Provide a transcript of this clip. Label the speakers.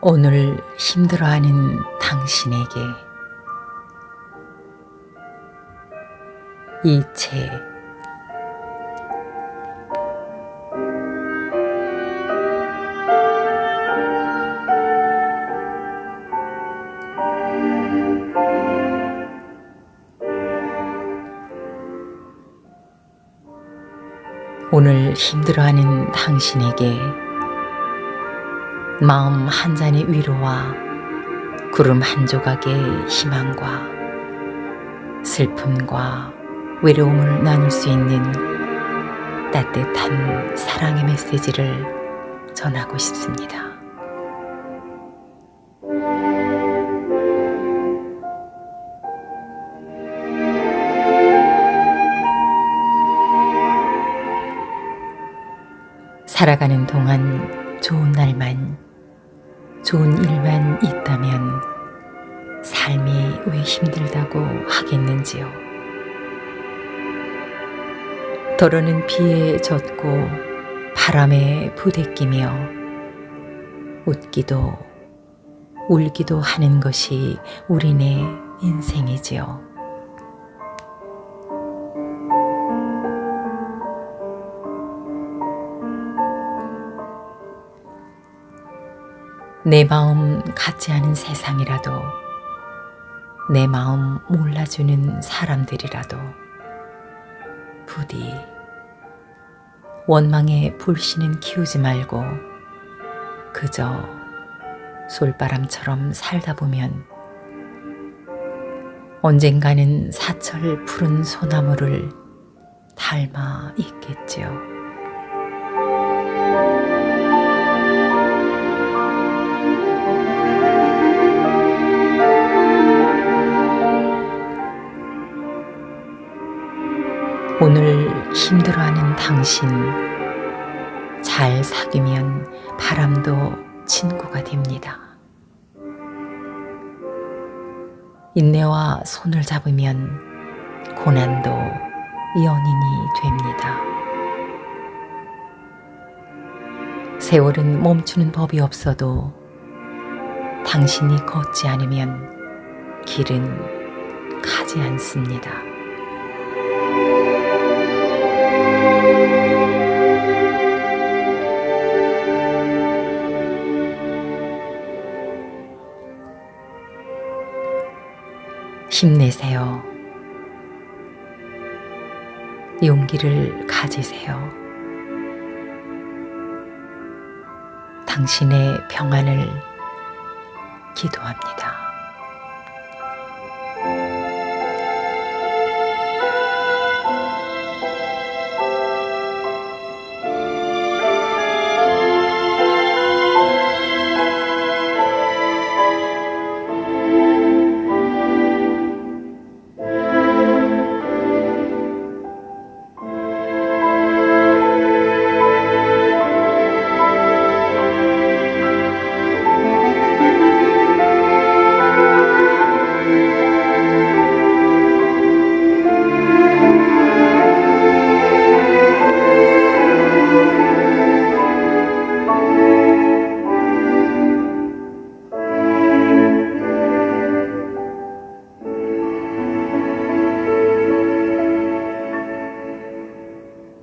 Speaker 1: 오늘 힘들어하는 당신에게 이체 오늘 힘들어하는 당신에게 마음 한 잔의 위로와 구름 한 조각의 희망과 슬픔과 외로움을 나눌 수 있는 따뜻한 사랑의 메시지를 전하고 싶습니다. 살아가는 동안 좋은 날만, 좋은 일만 있다면 삶이 왜 힘들다고 하겠는지요. 도로는 비에 젖고 바람에 부대끼며 웃기도 울기도 하는 것이 우리네 인생이지요. 내 마음 같지 않은 세상이라도 내 마음 몰라주는 사람들이라도 부디 원망의 불씨는 키우지 말고 그저 솔바람처럼 살다 보면 언젠가는 사철 푸른 소나무를 닮아 있겠지요. 오늘 힘들어하는 당신 잘 사귀면 바람도 친구가 됩니다. 인내와 손을 잡으면 고난도 연인이 됩니다. 세월은 멈추는 법이 없어도 당신이 걷지 않으면 길은 가지 않습니다. 힘내세요. 용기를 가지세요. 당신의 평안을 기도합니다.